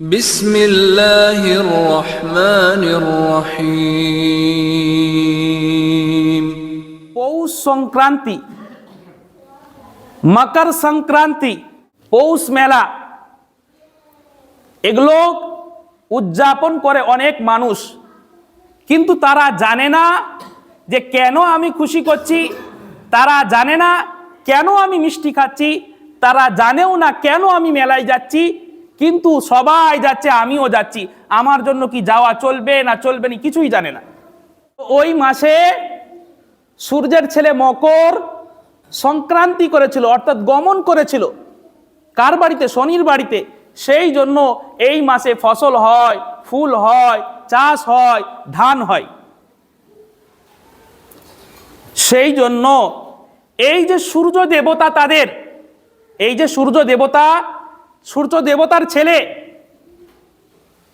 بسم الله الرحمن الرحيم পৌষ সংক্রান্তি মকর সংক্রান্তি পৌষ মেলা এগুলো উদযাপন করে অনেক মানুষ কিন্তু তারা জানে না যে কেন আমি খুশি করছি তারা জানে না কেন আমি মিষ্টি খাচ্ছি তারা জানেও না কেন আমি মেলায় যাচ্ছি কিন্তু সবাই যাচ্ছে, আমিও যাচ্ছি। আমার জন্য কি যাওয়া চলবে না চলবে না কিছুই জানে না। ওই মাসে সূর্যের ছেলে মকর সংক্রান্তি করেছিল, অর্থাৎ গমন করেছিল। কার বাড়িতে? শনির বাড়িতে। সেই জন্য এই মাসে ফসল হয়, ফুল হয়, চাষ হয়, ধান হয়। সেই জন্য এই যে সূর্য দেবতা তাদের, এই যে সূর্য দেবতা সূর্য দেবতার ছেলে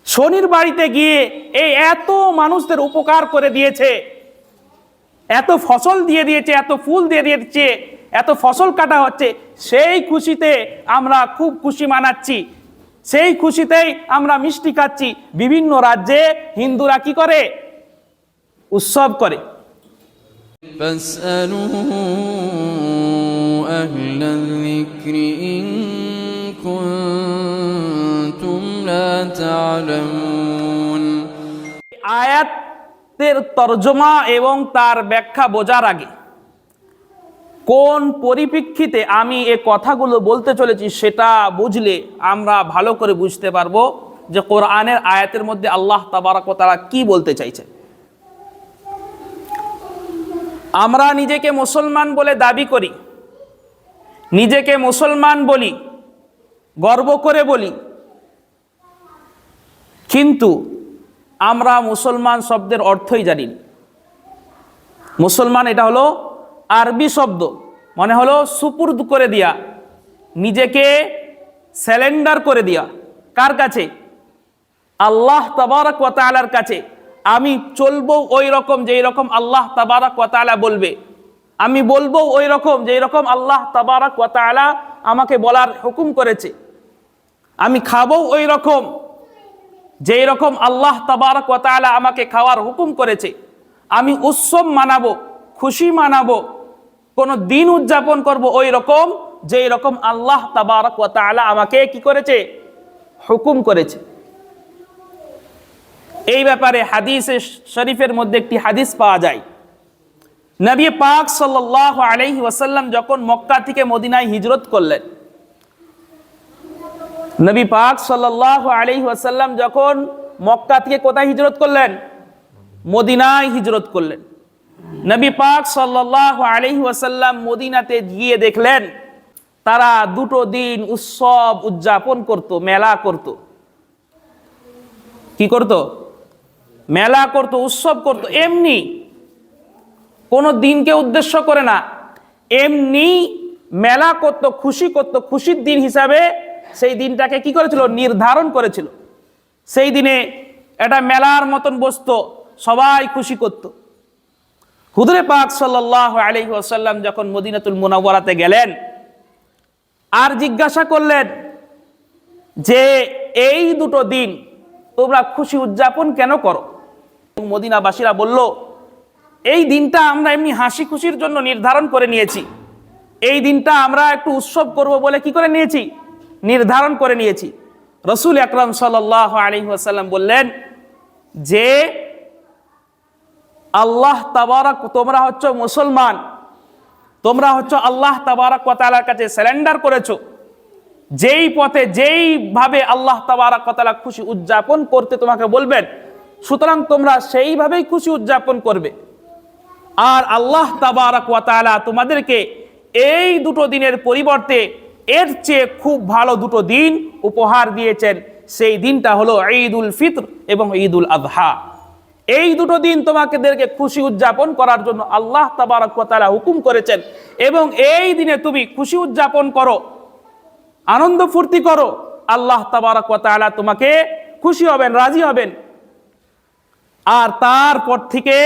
শনির বাড়িতে গিয়ে এই এত মানুষদের উপকার করে দিয়েছে এত ফসল দিয়ে দিয়েছে এত ফুল দিয়ে দিয়েছে এত ফসল কাটা হচ্ছে সেই খুশিতে আমরা খুব খুশি মানাচ্ছি সেই খুশিতেই আমরা মিষ্টি খাচ্ছি বিভিন্ন রাজ্যে হিন্দুরা কি করে উৎসব করে فاسألوا أهل الذكر إن تعلمون আয়াতের তর্জমা এবং তার ব্যাখ্যা বোঝার আগে কোন পরিপ্রেক্ষিতে আমি এ কথাগুলো বলতে চলেছি সেটা বুঝলে আমরা ভালো করে বুঝতে পারবো যে কোরআনের আয়াতের মধ্যে আল্লাহ তাবারাক ওয়া তাআলা কি বলতে চাইছে আমরা নিজেকে মুসলমান বলে দাবি করি নিজেকে মুসলমান বলি গর্ব করে বলি কিন্তু আমরা মুসলমান শব্দের অর্থই জানি মুসলমান এটা হলো আরবি শব্দ মানে হলো সুপুর্দ করে দিয়া, নিজেকে স্যালেন্ডার করে দিয়া। কার কাছে? আল্লাহ তাবারাক ওয়া তাআলার কাছে। আমি চলবো ওই রকম যেই রকম আল্লাহ তাবারাক ওয়া তাআলা বলবে। আমি বলব ওই রকম যেই রকম আল্লাহ তাবারাক ওয়া তাআলা আমাকে বলার হুকুম করেছে। আমি খাব ওই রকম। যেই রকম আল্লাহ তাবারক ওয়া আমাকে খাওয়ার হুকুম করেছে, আমি উৎসব মানাবো, খুশি মানাবো, কোনো দিন উদযাপন করব ওই রকম, যেই রকম আল্লাহ তাবারক ওয়া আমাকে কি করেছে? হুকুম করেছে। এই ব্যাপারে হাদিসে শরীফের মধ্যে একটি হাদিস পাওয়া যায়। নবী পাক সাল্লাল্লাহু আলাইহি ওয়াসাল্লাম যখন মক্কা থেকে মদিনায় হিজরত করলেন নবী পাক সাল্লাল্লাহু আলাইহি ওয়াসাল্লাম যখন মক্কা থেকে কোথায় হিজরত করলেন? মদিনায় হিজরত করলেন। নবী পাক সাল্লাল্লাহু আলাইহি ওয়াসাল্লাম মদিনাতে গিয়ে দেখলেন, তারা দুটো দিন উৎসব উদযাপন করত, মেলা করত। কি করত? মেলা করত, উৎসব করত, এমনি। কোনো দিনকে উদ্দেশ্য করে না। এমনি মেলা করত, খুশি করত, খুশির দিন হিসাবে সেই দিনটাকে কি করেছিল? নির্ধারণ করেছিল। সেই দিনে এটা মেলার মতন বসত, সবাই খুশি করত। হুদরে পাক সাল্লাহ আলহি আসাল্লাম যখন মদিনাতুল মুনাওয়ারাতে গেলেন, আর জিজ্ঞাসা করলেন যে, এই দুটো দিন তোমরা খুশি উদযাপন কেন করো? মদিনাবাসীরা বলল, এই দিনটা আমরা এমনি হাসি খুশির জন্য নির্ধারণ করে নিয়েছি। এই দিনটা আমরা একটু উৎসব করব বলে কি করে নিয়েছি? নির্ধারণ করে নিয়েছি। রসুল আকরম সাল আলী আসাল্লাম বললেন, যে আল্লাহ তাবারাক, তোমরা হচ্ছ মুসলমান, তোমরা হচ্ছ আল্লাহ তাবারাক তালার কাছে স্যালেন্ডার করেছ, যেই পথে যেইভাবে আল্লাহ তাবারাক তালা খুশি উদযাপন করতে তোমাকে বলবেন, সুতরাং তোমরা সেইভাবেই খুশি উদযাপন করবে। আর আল্লাহ তাবারাক তালা তোমাদেরকে এই দুটো দিনের পরিবর্তে এর চেয়ে খুব ভালো দুটো দিন উপহার দিয়েছেন, সেই দিনটা হলো ঈদ উল ফিত্র এবং ঈদ উল আজহা এই দুটো দিন তোমাকেদেরকে খুশি উদযাপন করার জন্য আল্লাহ তাবারকালা হুকুম করেছেন, এবং এই দিনে তুমি খুশি উদযাপন করো, আনন্দ ফুর্তি করো, আল্লাহ তাবারকতায়ালা তোমাকে খুশি হবেন, রাজি হবেন। আর তারপর থেকে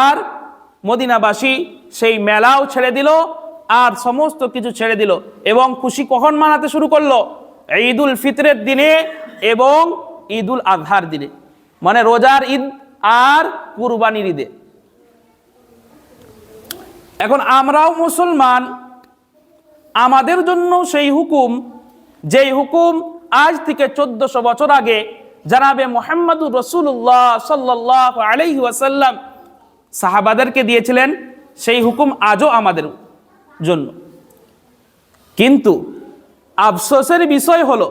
আর মদিনাবাসী সেই মেলাও ছেড়ে দিল আর সমস্ত কিছু ছেড়ে দিল এবং খুশি কখন মানাতে শুরু করল? ঈদুল ফিতরের দিনে এবং ঈদুল আজহার দিনে। মানে রোজার ঈদ আর কুরবানির ঈদে। এখন আমরাও মুসলমান, আমাদের জন্য সেই হুকুম, যেই হুকুম আজ থেকে চোদ্দশো বছর আগে জানাবে মোহাম্মদুর রসুল্লাহ সাল্লাহ আলাইহি ওয়াসাল্লাম সাহাবাদেরকে দিয়েছিলেন, সেই হুকুম আজও আমাদের জন্য। কিন্তু আফসোসের বিষয় হলো,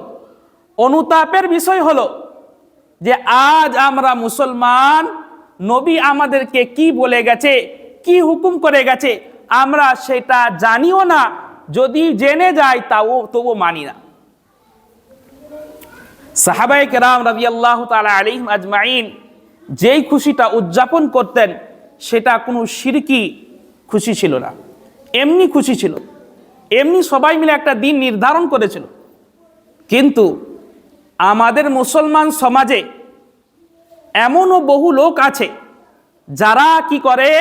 অনুতাপের বিষয় হলো যে আজ আমরা মুসলমান, নবী আমাদেরকে কি বলে গেছে, কি হুকুম করে গেছে, আমরা সেটা জানিও না, যদি জেনে যাই তাও তবু মানি না। সাহাবাই কেরাম রাজি আল্লাহ তালা আলিম আজমাইন যেই খুশিটা উদযাপন করতেন, সেটা কোনো সিরকি খুশি ছিল না। এমনি খুশি ছিল। এমনি সবাই মিলে একটা দিন নির্ধারণ করেছিল। কিন্তু আমাদের মুসলমান সমাজে এমনও বহু লোক আছে যারা কি করে?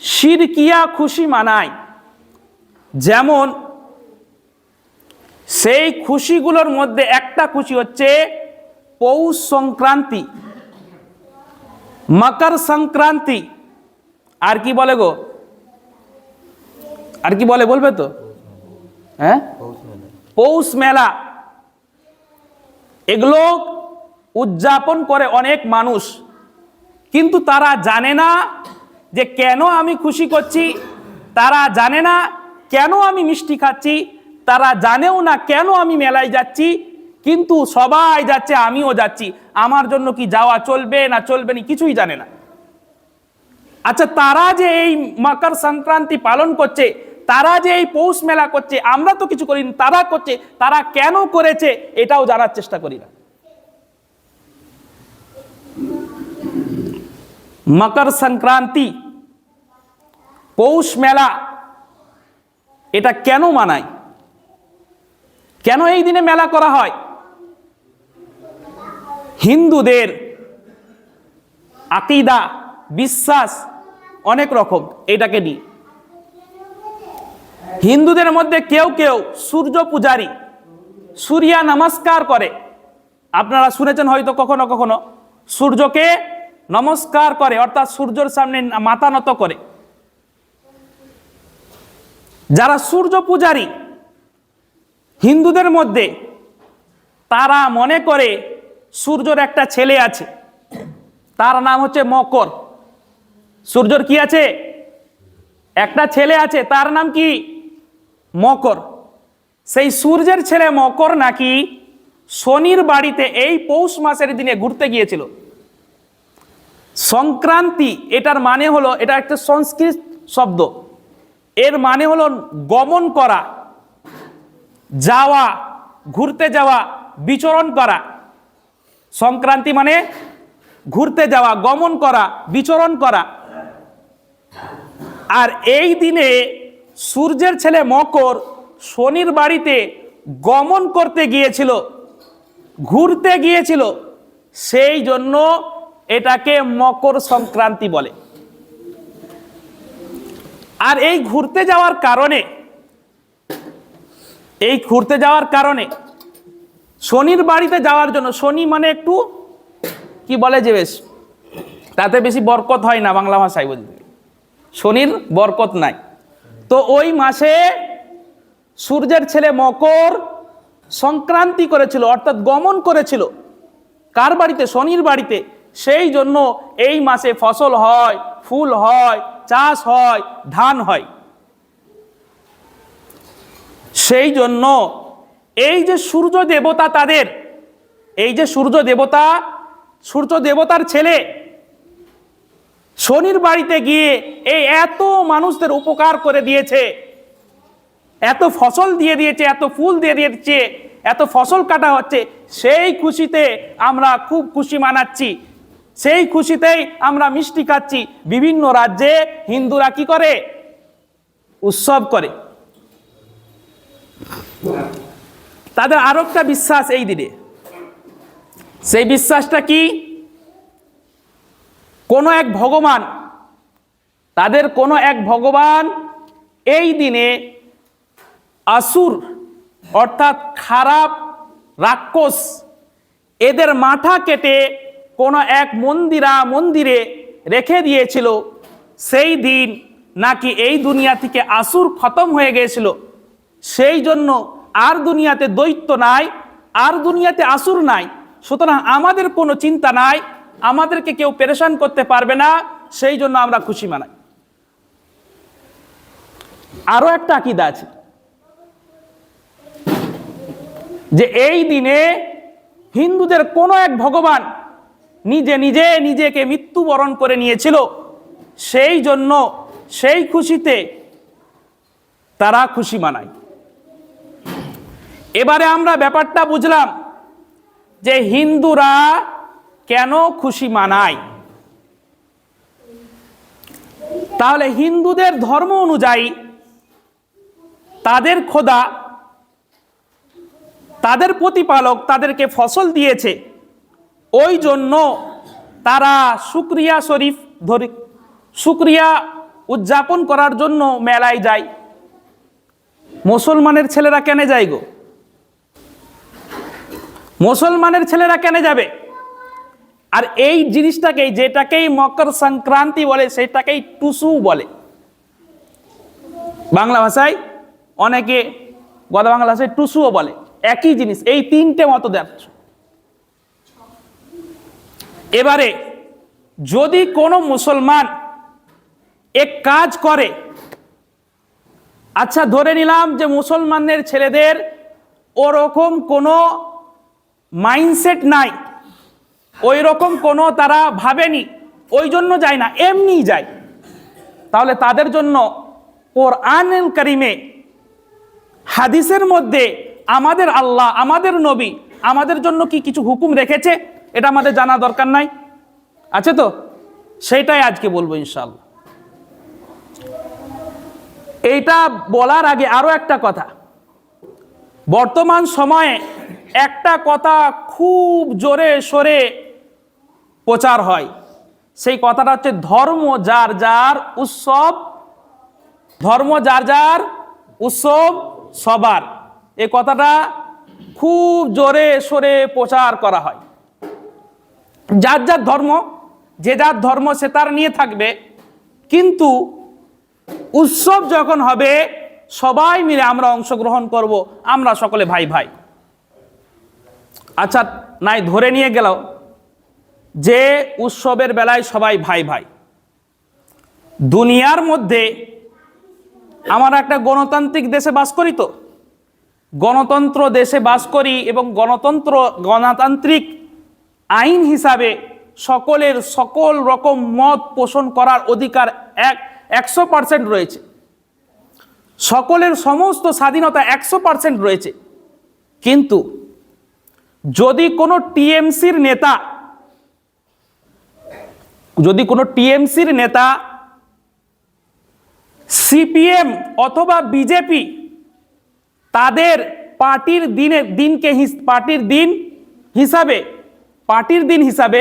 শিরকিয়া খুশি মানায়। যেমন সেই খুশিগুলোর মধ্যে একটা খুশি হচ্ছে পৌষ সংক্রান্তি। মকর সংক্রান্তি। আর কি বলে গো? আর কি বলে বলবে তো? হ্যাঁ? পৌষ মেলা। এগুলো উদযাপন করে অনেক মানুষ। কিন্তু তারা জানে না যে কেন আমি খুশি করছি, তারা জানে না কেন আমি মিষ্টি খাচ্ছি, তারা জানেও না কেন আমি মেলায় যাচ্ছি, কিন্তু সবাই যাচ্ছে, আমিও যাচ্ছি। আমার জন্য কি যাওয়া চলবে না চলবে না কিছুই জানে না। আচ্ছা তারা যে এই মকর সংক্রান্তি পালন করছে তারা যে এই পৌষ মেলা করছে, আমরা তো কিছু করিনি, তারা করছে, তারা কেন করেছে এটাও জানার চেষ্টা করি না। মকর সংক্রান্তি, পৌষ মেলা, এটা কেন মানায়? কেন এই দিনে মেলা করা হয়? হিন্দুদের আকিদা, বিশ্বাস অনেক রকম, এটাকে নিয়ে। হিন্দুদের মধ্যে কেউ কেউ সূর্য পূজারী, সূর্যা নমস্কার করে। আপনারা শুনেছেন হয়তো কখনো কখনো, সূর্যকে নমস্কার করে, অর্থাৎ সূর্যের সামনে মাথা নত করে। যারা সূর্য পূজারী, হিন্দুদের মধ্যে তারা মনে করে সূর্যর একটা ছেলে আছে। তার নাম হচ্ছে মকর। সূর্যর কি আছে? একটা ছেলে আছে, তার নাম কি? মকর। সেই সূর্যের ছেলে মকর নাকি শনির বাড়িতে এই পৌষ মাসের দিনে ঘুরতে গিয়েছিল। সংক্রান্তি, এটার মানে হলো, এটা একটা সংস্কৃত শব্দ। এর মানে হলো গমন করা, যাওয়া, ঘুরতে যাওয়া, বিচরণ করা। সংক্রান্তি মানে ঘুরতে যাওয়া, গমন করা, বিচরণ করা। আর এই দিনে সূর্যের ছেলে মকর শনির বাড়িতে গমন করতে গিয়েছিল, ঘুরতে গিয়েছিল, সেই জন্য এটাকে মকর সংক্রান্তি বলে। আর এই ঘুরতে যাওয়ার কারণে, এই ঘুরতে যাওয়ার কারণে শনির বাড়িতে যাওয়ার জন্য, শনি মানে একটু কি বলে যে বেশ, তাতে বেশি বরকত হয় না বাংলা ভাষায় বলতে শনির বরকত নাই। তো ওই মাসে সূর্যের ছেলে মকর সংক্রান্তি করেছিল, অর্থাৎ গমন করেছিল। কার বাড়িতে? শনির বাড়িতে। সেই জন্য এই মাসে ফসল হয়, ফুল হয়, চাষ হয়, ধান হয়। সেই জন্য এই যে সূর্য দেবতা তাদের, এই যে সূর্য দেবতা, সূর্য দেবতার ছেলে শনির বাড়িতে গিয়ে এই এত মানুষদের উপকার করে দিয়েছে, এত ফসল দিয়ে দিয়েছে, এত ফুল দিয়ে দিয়েছে, এত ফসল কাটা হচ্ছে, সেই খুশিতে আমরা খুব খুশি মানাচ্ছি। সেই খুশিতেই আমরা মিষ্টি খাচ্ছি। বিভিন্ন রাজ্যে হিন্দুরা কি করে? উৎসব করে। তাদের আরও একটা বিশ্বাস এই দিনে। সেই বিশ্বাসটা কি? কোনো এক ভগবান, তাদের কোনো এক ভগবান এই দিনে আসুর অর্থাৎ খারাপ রাক্ষস, এদের মাথা কেটে কোনো এক মন্দিরা মন্দিরে রেখে দিয়েছিল। সেই দিন নাকি এই দুনিয়া থেকে আসুর খতম হয়ে গিয়েছিল। সেই জন্য আর দুনিয়াতে দৈত্য নাই, আর দুনিয়াতে আসুর নাই। সুতরাং আমাদের কোনো চিন্তা নাই আমাদেরকে কেউ পেরেশান করতে পারবে না, সেই জন্য আমরা খুশি মানাই। আরও একটা আকিদা আছে, যে এই দিনে হিন্দুদের কোনো এক ভগবান নিজে নিজে নিজেকে মৃত্যুবরণ করে নিয়েছিল, সেই জন্য সেই খুশিতে তারা খুশি মানায়। এবারে আমরা ব্যাপারটা বুঝলাম যে হিন্দুরা কেন খুশি মানায়? তাহলে হিন্দুদের ধর্ম অনুযায়ী তাদের খোদা, তাদের প্রতিপালক তাদেরকে ফসল দিয়েছে। ওই জন্য তারা শুক্রিয়া শরীফ ধরে শুক্রিয়া উদযাপন করার জন্য মেলায় যায়। মুসলমানের ছেলেরা কেন যায় গো? মুসলমানের ছেলেরা কেন যাবে? আর এই জিনিসটাকেই, যেটাকেই মকর সংক্রান্তি বলে, সেটাকেই টুসু বলে। বাংলা ভাষায় অনেকে গদা বাংলা ভাষায় টুসুও বলে। একই জিনিস, এই তিনটে মতো দেখ এবারে, যদি কোনো মুসলমান এক কাজ করে আচ্ছা ধরে নিলাম যে মুসলমানদের ছেলেদের ওরকম কোনো মাইন্ডসেট নাই ওই রকম কোনো তারা ভাবেনি ওই জন্য যায় না এমনি যায়। তাহলে তাদের জন্য ওর কোরআন করিমে হাদিসের মধ্যে আমাদের আল্লাহ, আমাদের নবী, আমাদের জন্য কি কিছু হুকুম রেখেছে, এটা আমাদের জানা দরকার নাই। আছে তো? সেটাই আজকে বলব ইনশাল্লাহ এইটা বলার আগে আরও একটা কথা। বর্তমান সময়ে একটা কথা খুব জোরে সরে প্রচার হয়। সেই কথাটা হচ্ছে ধর্ম যার যার উৎসব, ধর্ম যার যার উৎসব সবার। এই কথাটা খুব জোরে সরে প্রচার করা হয়। যার যার ধর্ম, যে যার ধর্ম সে তার নিয়ে থাকবে। কিন্তু উৎসব যখন হবে, সবাই মিলে আমরা অংশগ্রহণ করব, আমরা সকলে ভাই ভাই আচ্ছা নাই ধরে নিয়ে গেল। যে উৎসবের বেলায় সবাই ভাই ভাই। দুনিয়ার মধ্যে আমরা একটা গণতান্ত্রিক দেশে বাস করি তো। গণতন্ত্র দেশে বাস করি এবং গণতন্ত্র, গণতান্ত্রিক আইন হিসাবে সকলের সকল রকম মত পোষণ করার অধিকার এক, একশো পার্সেন্ট রয়েছে। সকলের সমস্ত স্বাধীনতা একশো পার্সেন্ট রয়েছে। কিন্তু যদি কোনো টিএমসির নেতা যদি কোনো টিএমসির নেতা সিপিএম অথবা বিজেপি তাদের পার্টির দিনের দিনকে পার্টির দিন হিসাবে, পার্টির দিন হিসাবে,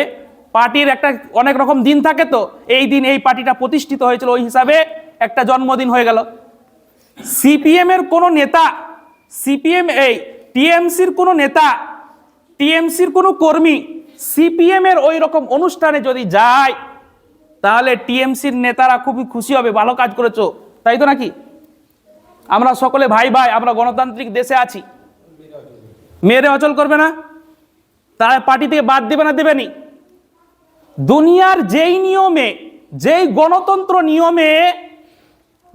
পার্টির একটা অনেক রকম দিন থাকে তো, এই দিন এই পার্টিটা প্রতিষ্ঠিত হয়েছিল ওই হিসাবে একটা জন্মদিন হয়ে গেল। সিপিএম এর কোনো নেতা, সিপিএম এই টিএমসির কোনো নেতা, টিএমসির কোনো কর্মী সিপিএম এর ওই রকম অনুষ্ঠানে যদি যায়, তাহলে টিএমসির নেতারা খুবই খুশি হবে, ভালো কাজ করেছ, তাই তো নাকি? আমরা সকলে ভাই ভাই, আমরা গণতান্ত্রিক দেশে আছি। মেয়েরে অচল করবে না, তারা পার্টি থেকে বাদ দেবে না দেবেনি দুনিয়ার যেই নিয়মে, যেই গণতন্ত্র নিয়মে,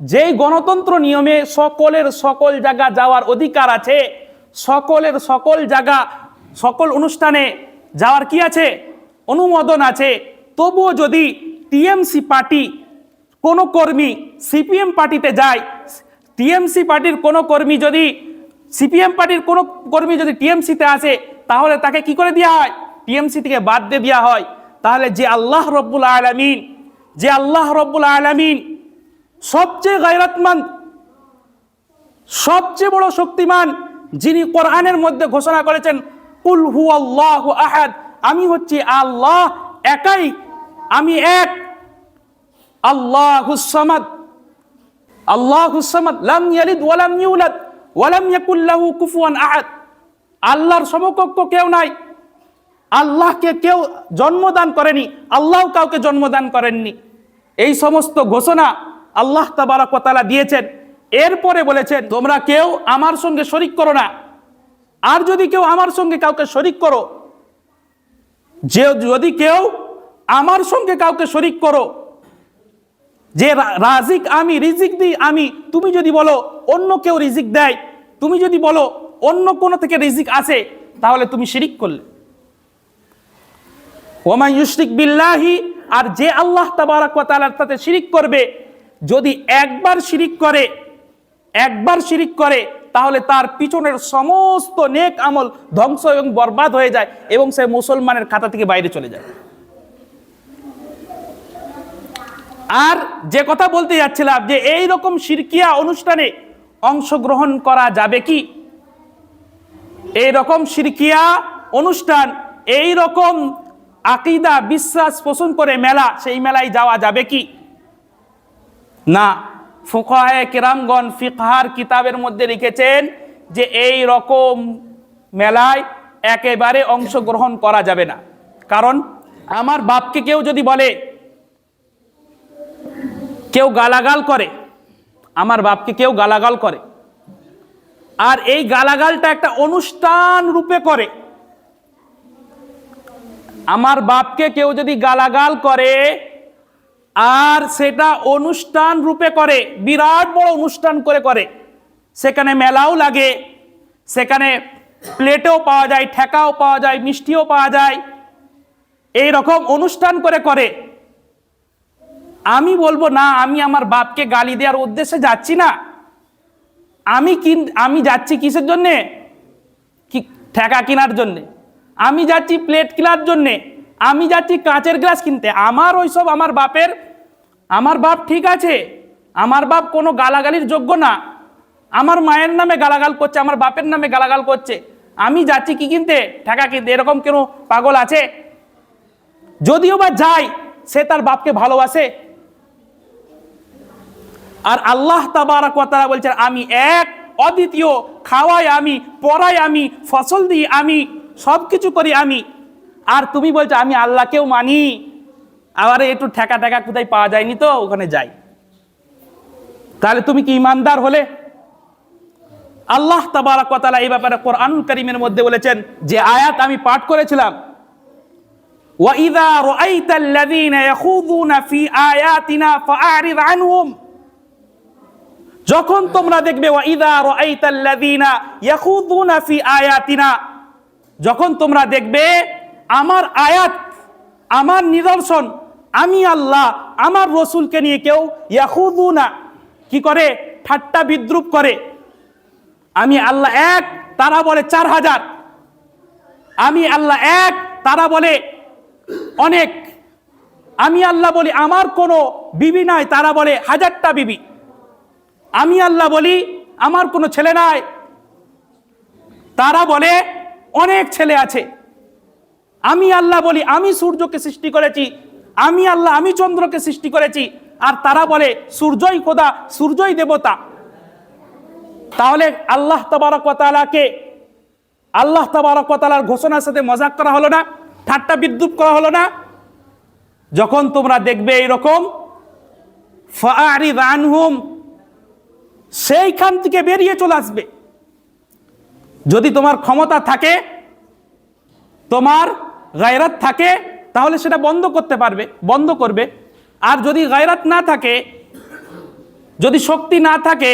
যেই গণতন্ত্র নিয়মে সকলের সকল জায়গা যাওয়ার অধিকার আছে, সকলের সকল জায়গা, সকল অনুষ্ঠানে যাওয়ার কি আছে? অনুমোদন আছে। তবুও যদি টিএমসি পার্টি কোনো কর্মী সিপিএম পার্টিতে যায়, টিএমসি পার্টির কোনো কর্মী যদি, সিপিএম পার্টির কোনো কর্মী যদি টিএমসিতে আসে, তাহলে তাকে কি করে দেওয়া হয়? টিএমসি থেকে বাদ দিয়ে দেওয়া হয়। তাহলে যে আল্লাহ রব্বুল আলমিন, যে আল্লাহ রব্বুল আলমিন সবচেয়ে গায়রাতমান সবচেয়ে বড় শক্তিমান যিনি কোরআনের মধ্যে ঘোষণা করেছেন কুল হু আল্লাহ আহাদ। আমি হচ্ছি আল্লাহ একাই। আমি এক। আল্লাহ হুসামাদ আল্লাহ হুসামাদ লাম ইয়ালিদ ওয়ালাম ইউলাদ ওয়ালাম ইয়াকুল্লাহু কুফুয়ান আহাদ। আল্লাহর সমকক্ষ কেউ নাই। আল্লাহকে কেউ জন্মদান করেনি। আল্লাহ কাউকে জন্মদান করেননি। এই সমস্ত ঘোষণা আল্লাহ তাবারকতালা দিয়েছেন। এরপরে বলেছেন, তোমরা কেউ আমার সঙ্গে শরিক করো না। আর যদি কেউ আমার সঙ্গে কাউকে শরিক করো, যে যদি কেউ আমার সঙ্গে কাউকে শরিক করো, যে রাজিক আমি, রিজিক দিই আমি, তুমি যদি বলো অন্য কেউ রিজিক দেয়, তুমি যদি বলো অন্য কোনো থেকে রিজিক আসে তাহলে তুমি শিরিক করলে। ওমা ইউশরিক বিল্লাহি, আর যে আল্লাহ তাবারাক ওয়া তাআলার সাথে শিরিক করবে, যদি একবার শিরিক করে, একবার শিরিক করে তাহলে তার পিছনের সমস্ত নেক আমল ধ্বংস এবং বরবাদ হয়ে যায় এবং সে মুসলমানের খাতা থেকে বাইরে চলে যায়। আর যে কথা বলতে যাচ্ছিলাম যে এই রকম শিরকিয়া অনুষ্ঠানে অংশগ্রহণ করা যাবে কি? এই রকম শিরকিয়া অনুষ্ঠান, এই রকম আকিদা বিশ্বাস পোষণ করে মেলা, সেই মেলায় যাওয়া যাবে কি? না। ফুকাহে কেরামগণ ফিকহার কিতাবের মধ্যে লিখেছেন যে এই রকম মেলায় একেবারে অংশগ্রহণ করা যাবে না। কারণ আমার বাপকে কেউ যদি বলে, কেউ গালাগাল করে, আমার বাপকে কেউ গালাগাল করে, আর এই গালাগালটা একটা অনুষ্ঠান রূপে করে, আমার বাপকে কেউ যদি গালাগাল করে আর সেটা অনুষ্ঠান রূপে করে, বিরাট বড় অনুষ্ঠান করে করে। সেখানে মেলাও লাগে, সেখানে প্লেটেও পাওয়া যায়, ঠেকাও পাওয়া যায়, মিষ্টিও পাওয়া যায়। এই রকম অনুষ্ঠান করে করে। আমি বলব, না, আমি আমার বাপকে গালি দেওয়ার উদ্দেশ্যে যাচ্ছি না। আমি কিন আমি যাচ্ছি কিসের জন্যে? কি, ঠেকা কেনার জন্যে। আমি যাচ্ছি প্লেট কেনার জন্যে। আমি যাচ্ছি কাঁচের গ্লাস কিনতে। আমার ওইসব আমার বাপের, আমার বাপ ঠিক আছে, আমার বাপ কোনো গালাগালির যোগ্য না। আমার মায়ের নামে গালাগাল করছে, আমার বাপের নামে গালাগাল করছে। আমি যাচ্ছি কি কিনতে? ঠেকা কিনতে, এরকম কেন পাগল আছে? যদিও বা যাই সে তার বাপকে ভালোবাসে। আর আল্লাহ তাআলা বলছেন, আমি এক, অদ্বিতীয়, খাওয়াই আমি, পড়াই আমি, ফসল দিই আমি সব কিছু করি আমি। আর তুমি বলছো আমি আল্লাহকেও মানি আবার একটু ঠেকা ঠেকা কোথায় পাওয়া যায়নি তো ওখানে যাই তাহলে তুমি কি ইমানদার হলে আল্লাহ তাবারাক ওয়া তাআলা এই ব্যাপারে কোরআনুল কারীমের মধ্যে বলেছেন যে আয়াত আমি পাঠ করেছিলাম وَإِذَا رَأَيْتَ الَّذِينَ يَخُوضُونَ فِي آيَاتِنَا فَأَعْرِضْ عَنْهُمْ যখন তোমরা দেখবে ওয়াইদা রাআইতাল্লাযীনা ইয়াখুযুনা ফি আয়াতিনা যখন তোমরা দেখবে আমার আয়াত, আমার নিদর্শন, আমি আল্লাহ, আমার রসুলকে নিয়ে কেউ ইয়াহুদু না কি করে? ঠাট্টা বিদ্রুপ করে। আমি আল্লাহ এক, তারা বলে চার হাজার। আমি আল্লাহ এক, তারা বলে অনেক। আমি আল্লাহ বলি আমার কোনো বিবি নাই, তারা বলে হাজারটা বিবি। আমি আল্লাহ বলি আমার কোনো ছেলে নাই, তারা বলে অনেক ছেলে আছে। আমি আল্লাহ বলি, আমি সূর্যকে সৃষ্টি করেছি। আমি আল্লাহ, আমি চন্দ্রকে সৃষ্টি করেছি। আর তারা বলে, সূর্যই খোদা, সূর্যই দেবতা। তাহলে আল্লাহ তবারকতালাকে আল্লাহ তবারকতালার ঘোষণার সাথে মজাক করা হলো না, ঠাট্টা বিদ্যুৎ করা হলো না। যখন তোমরা দেখবে এইরকম ফারিদ আনহুম, সেইখান থেকে বেরিয়ে চলে আসবে। যদি তোমার ক্ষমতা থাকে, তোমার গায়রাত থাকে, তাহলে সেটা বন্ধ করতে পারবে, বন্ধ করবে। আর যদি গায়রাত না থাকে, যদি শক্তি না থাকে,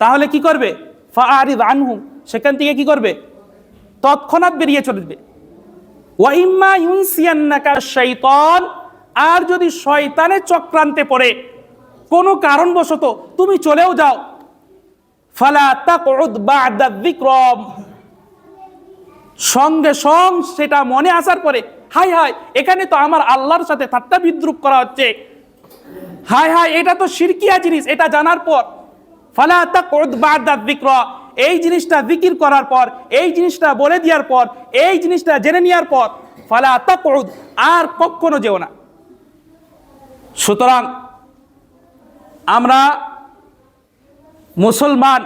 তাহলে কি করবে? ফারিদ আনহুম, সেখান থেকে কি করবে? তৎক্ষণাৎ বেরিয়ে চলবে ওয়াইম্মা ইউনসিয়ান্নাকা শাইতান, আর যদি শয়তানের চক্রান্তে পড়ে, কোনো কারণবশত তুমি চলেও যাও। ফালা তাকউদ বাদা যিকরম সঙ্গে সং সেটা মনে আসার পরে, হাই হাই, এখানে তো আমার আল্লাহর সাথে ঠাট্টা বিদ্রুপ করা হচ্ছে। হাই হাই, এটা তো শিরকিয়া জিনিস, এটা জানার পর। ফালা তাকউদ বাদা যিকর, এই জিনিসটা জিকির করার পর, এই জিনিসটা বলে দেওয়ার পর, এই জিনিসটা জেনে নেওয়ার পর, ফালা তাকউদ আর কখনো যেও না। সুতরাং আমরা মুসলমান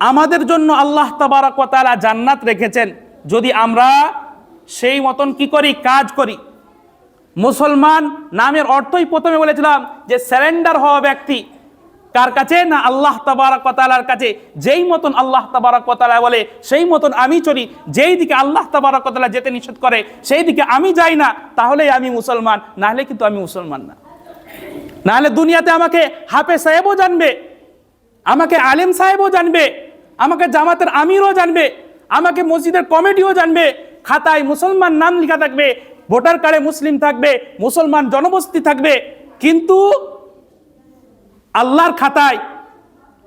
আমাদের জন্য আল্লাহ তাবারকতালা জান্নাত রেখেছেন। যদি আমরা সেই মতন কি করি, কাজ করি। মুসলমান নামের অর্থই প্রথমে বলেছিলাম যে স্যারেন্ডার হওয়া ব্যক্তি কার কাছে? না আল্লাহ তাবারকতালার কাছে। যেই মতন আল্লাহ তাবারকতালা বলে, সেই মতন আমি চলি। যেই দিকে আল্লাহ তাবারকতালা যেতে নিষেধ করে, সেই দিকে আমি যাই না, তাহলেই আমি মুসলমান। নাহলে কিন্তু আমি মুসলমান না। নাহলে দুনিয়াতে আমাকে হাফে সাহেবও জানবে, আমাকে আলেম সাহেবও জানবে। আমাকে জামাতের আমিরও জানবে, আমাকে মসজিদের কমিটিও জানবে, খাতায় মুসলমান নাম লেখা থাকবে, ভোটার কার্ডে মুসলিম থাকবে, মুসলমান জনবস্তি থাকবে, কিন্তু আল্লাহর খাতায়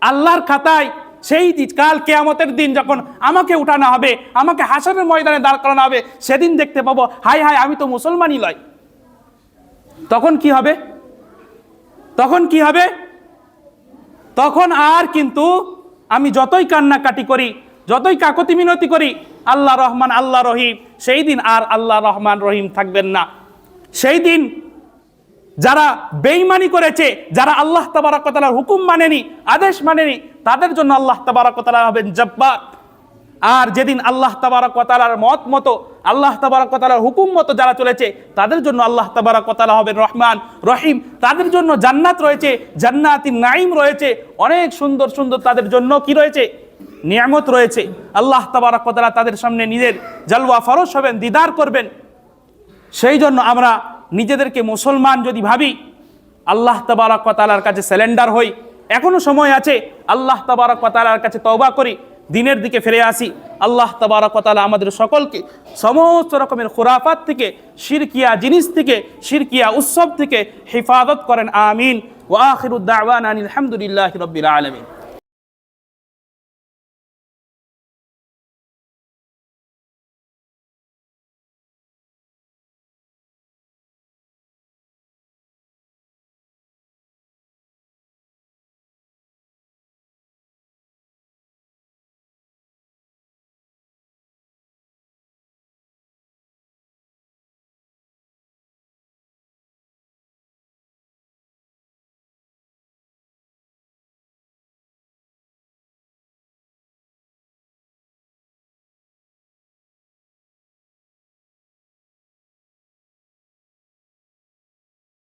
আল্লাহর খাতায় সেই কাল কেয়ামতের দিন যখন আমাকে উঠানো হবে, আমাকে হাসনের ময়দানে দাঁড় করানো হবে, সেদিন দেখতে পাবো, হাই হাই, আমি তো মুসলমানই লয় তখন কি হবে? তখন কি হবে? তখন আর কিন্তু আমি যতই কান্নাকাটি করি, যতই কাকতি মিনতি করি, আল্লাহ রহমান, আল্লাহ রহিম, সেই দিন আর আল্লাহ রহমান রহিম থাকবেন না। সেই দিন যারা বেইমানি করেছে, যারা আল্লাহ তাবারাকতালার হুকুম মানেনি, আদেশ মানেনি, তাদের জন্য আল্লাহ তাবারাকতালা হবেন জব্বার। আর যেদিন আল্লাহ তাবারাকতালার মত মতো, আল্লাহ তাবারাকতালার হুকুম মতো যারা চলেছে, তাদের জন্য আল্লাহ তাবারাকতালা হবেন রহমান, রহিম। তাদের জন্য জান্নাত রয়েছে, জান্নাতি নাইম রয়েছে। অনেক সুন্দর সুন্দর তাদের জন্য কি রয়েছে? নিয়ামত রয়েছে। আল্লাহ তাবারাকতালা তাদের সামনে নিজের জালওয়া ফরস হবেন, দিদার করবেন। সেই জন্য আমরা নিজেদেরকে মুসলমান যদি ভাবি, আল্লাহ তাবারক তালার কাছে স্যালেন্ডার হই, এখনও সময় আছে, আল্লাহ তাবারক তালার কাছে তওবা করি। দিনের দিকে ফিরে আসি। আল্লাহ তাবারক তালা আমাদের সকলকে সমস্ত রকমের খুরাফাত থেকে, শিরকিয়া জিনিস থেকে, শিরকিয়া উৎসব থেকে হেফাজত করেন। আমিন। ওয়া আখিরুদ্দাওয়ানা আনিল হামদুলিল্লাহি রাব্বিল আলামিন।